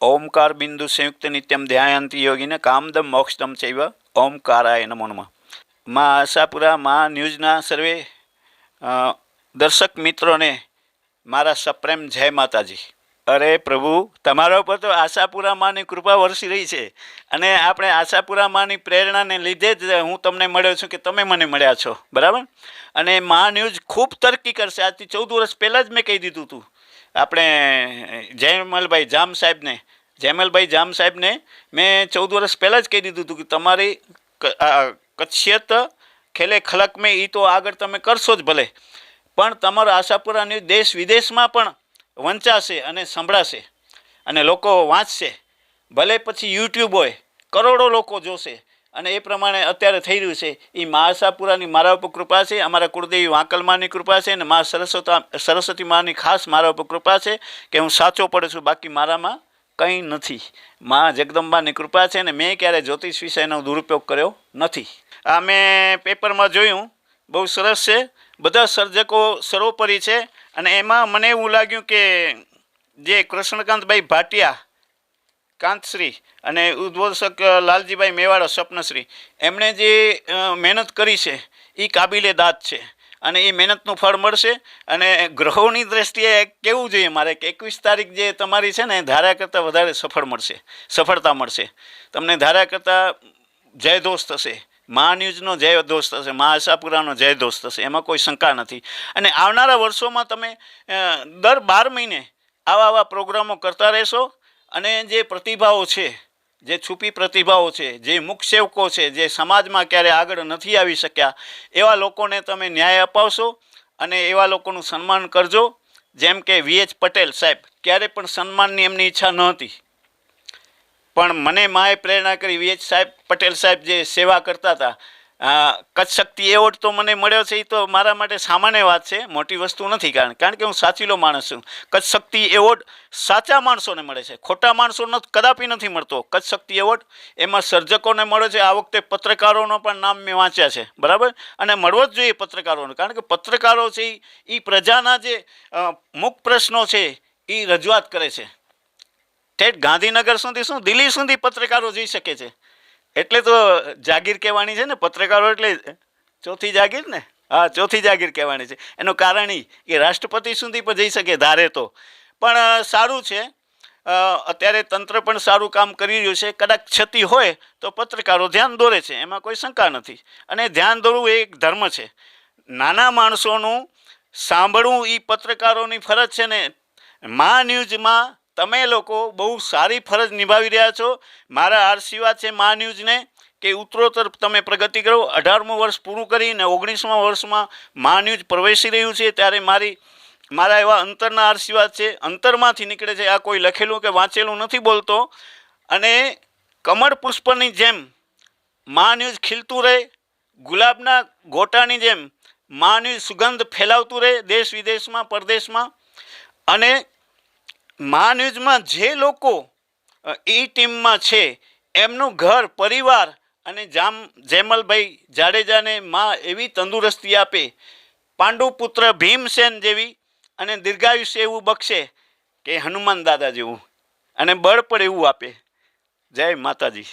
ઓમકાર બિંદુ સંયુક્ત નિત્યમ ધ્યાયંતિ યોગીને કામદમ મોક્ષદમ ચૈવ ઓમકારાય નમો નમઃ. માં આશાપુરા, માં ન્યૂઝના સર્વે દર્શક મિત્રોને મારા સપ્રેમ જય માતાજી. અરે પ્રભુ, તમારા ઉપર તો આશાપુરા માની કૃપા વરસી રહી છે અને આપણે આશાપુરા માની પ્રેરણાને લીધે જ હું તમને મળ્યો છું કે તમે મને મળ્યા છો. બરાબર? અને મા ન્યૂઝ ખૂબ તરક્કી કરશે. આજથી ચૌદ વર્ષ પહેલાં જ મેં કહી દીધું હતું આપણે જયમલભાઈ જામ સાહેબને જયમલભાઈ જામ સાહેબને મેં ચૌદ વર્ષ પહેલાં જ કહી દીધું હતું કે તમારી કચ્છિયત ખેલે ખલક મેં એ તો આગળ તમે કરશો જ ભલે. પણ તમારો આશાપુરા ન્યૂઝ દેશ વિદેશમાં પણ વંચાશે અને સંભળાશે અને લોકો વાંચશે. ભલે પછી યુટ્યુબ હોય, કરોડો લોકો જોશે અને એ પ્રમાણે અત્યારે થઈ રહ્યું છે. એ મા આશાપુરાની મારા ઉપર કૃપા છે, અમારા કુળદેવી વાંકલમાની કૃપા છે અને મા સરસ્વતા, સરસ્વતી માની ખાસ મારા ઉપર કૃપા છે કે હું સાચો પડું છું. બાકી મારામાં કંઈ નથી. મા જગદંબાની કૃપા છે ને મેં ક્યારે જ્યોતિષ વિષયનો દુરુપયોગ કર્યો નથી. આ મેં પેપરમાં જોયું, બહુ સરસ છે, બધા સર્જકો સર્વોપરી છે અને એમાં મને એવું લાગ્યું કે જે કૃષ્ણકાંતભાઈ ભાટિયા, કાંતશ્રી અને ઉદ્બોધક લાલજીભાઈ મેવાડા, સ્વપ્નશ્રી, એમણે જે મહેનત કરી છે એ કાબિલે દાદ છે. અને એ મહેનતનું ફળ મળશે. અને ગ્રહોની દ્રષ્ટિએ કેવું જોઈએ મારે કે એકવીસ તારીખ જે તમારી છે ને, ધારા કરતાં વધારે સફળ મળશે, સફળતા મળશે. તમને ધારા કરતાં જય દોષ થશે મા ન્યૂઝનો જય દોષ થશે મા આશાપુરાનો જય દોષ થશે એમાં કોઈ શંકા નથી. અને આવનારા વર્ષોમાં તમે દર બાર મહિને આવા આવા પ્રોગ્રામો કરતા રહેશો. અને જે પ્રતિભાઓ છે જે છુપી પ્રતિભાઓ છે, જે મુખ સેવકો છે, જે સમાજમાં ક્યારે આગળ નથી આવી શક્યા, એવા લોકોને તમે ન્યાય અપાવશો અને એવા લોકોનું સન્માન કરજો. જેમ કે વી એચ પટેલ સાહેબ, ક્યારે પણ સન્માનની એમની ઈચ્છા ન હતી પણ મને માએ પ્રેરણા કરી વી એચ સાહેબ પટેલ સાહેબ જે સેવા કરતા હતા કચ્છ શક્તિ એવોર્ડ તો મને મળ્યો છે, એ તો મારા માટે સામાન્ય વાત છે, મોટી વસ્તુ નથી, કારણ કારણ કે હું સાચીલો માણસ છું. કચ્છ શક્તિ એવોર્ડ સાચા માણસોને મળે છે. ખોટા માણસોનો કદાપી નથી મળતો. કચ્છ શક્તિ એવોર્ડ એમાં સર્જકોને મળે છે. આ વખતે પત્રકારોનો પણ નામ મેં વાંચ્યા છે. બરાબર? અને મળવો જ જોઈએ પત્રકારોને, કારણ કે પત્રકારો છે એ પ્રજાના જે મુખ પ્રશ્નો છે એ રજૂઆત કરે છે. ઠેઠ ગાંધીનગર સુધી શું? દિલ્હી સુધી પત્રકારો જઈ શકે છે. એટલે તો જાગીર કહેવાની છે ને, પત્રકારો એટલે ચોથી જાગીર ને? હા, ચોથી જાગીર કહેવાની છે. એનું કારણ એ કે રાષ્ટ્રપતિ સુધી પણ જઈ શકે ધારે તો. પણ સારું છે. અત્યારે તંત્ર પણ સારું કામ કરી રહ્યું છે. કદાચ ક્ષતિ હોય તો પત્રકારો ધ્યાન દોરે છે. એમાં કોઈ શંકા નથી. અને ધ્યાન દોરવું એ એક ધર્મ છે. નાના માણસોનું સાંભળવું એ પત્રકારોની ફરજ છે ને. મા ન્યૂઝમાં તમે લોકો બહુ સારી ફરજ નિભાવી રહ્યા છો. મારા આશીર્વાદ છે મા ન્યૂઝને કે ઉત્તરોત્તર તમે પ્રગતિ કરો. અઢારમું વર્ષ પૂરું કરીને ઓગણીસમા વર્ષમાં મા ન્યૂઝ પ્રવેશી રહ્યું છે ત્યારે મારી, મારા એવા અંતરના આશીર્વાદ છે. અંતરમાંથી નીકળે છે. આ કોઈ લખેલું કે વાંચેલું નથી બોલતો. અને કમળ પુષ્પની જેમ મા ન્યૂઝ ખીલતું રહે. ગુલાબના ગોટાની જેમ મા ન્યૂઝ સુગંધ ફેલાવતું રહે. દેશ વિદેશમાં, પરદેશમાં. અને મા ન્યૂઝમાં જે લોકો એ ટીમમાં છે, એમનું ઘર, પરિવાર અને જામ, જેમલભાઈ જાડેજાને મા એવી તંદુરસ્તી આપે. પાંડુપુત્ર ભીમસેન જેવી અને દીર્ઘાયુષ્ય એવું બક્ષે કે હનુમાન દાદા જેવું. અને બળ પણ એવું આપે. જય માતાજી.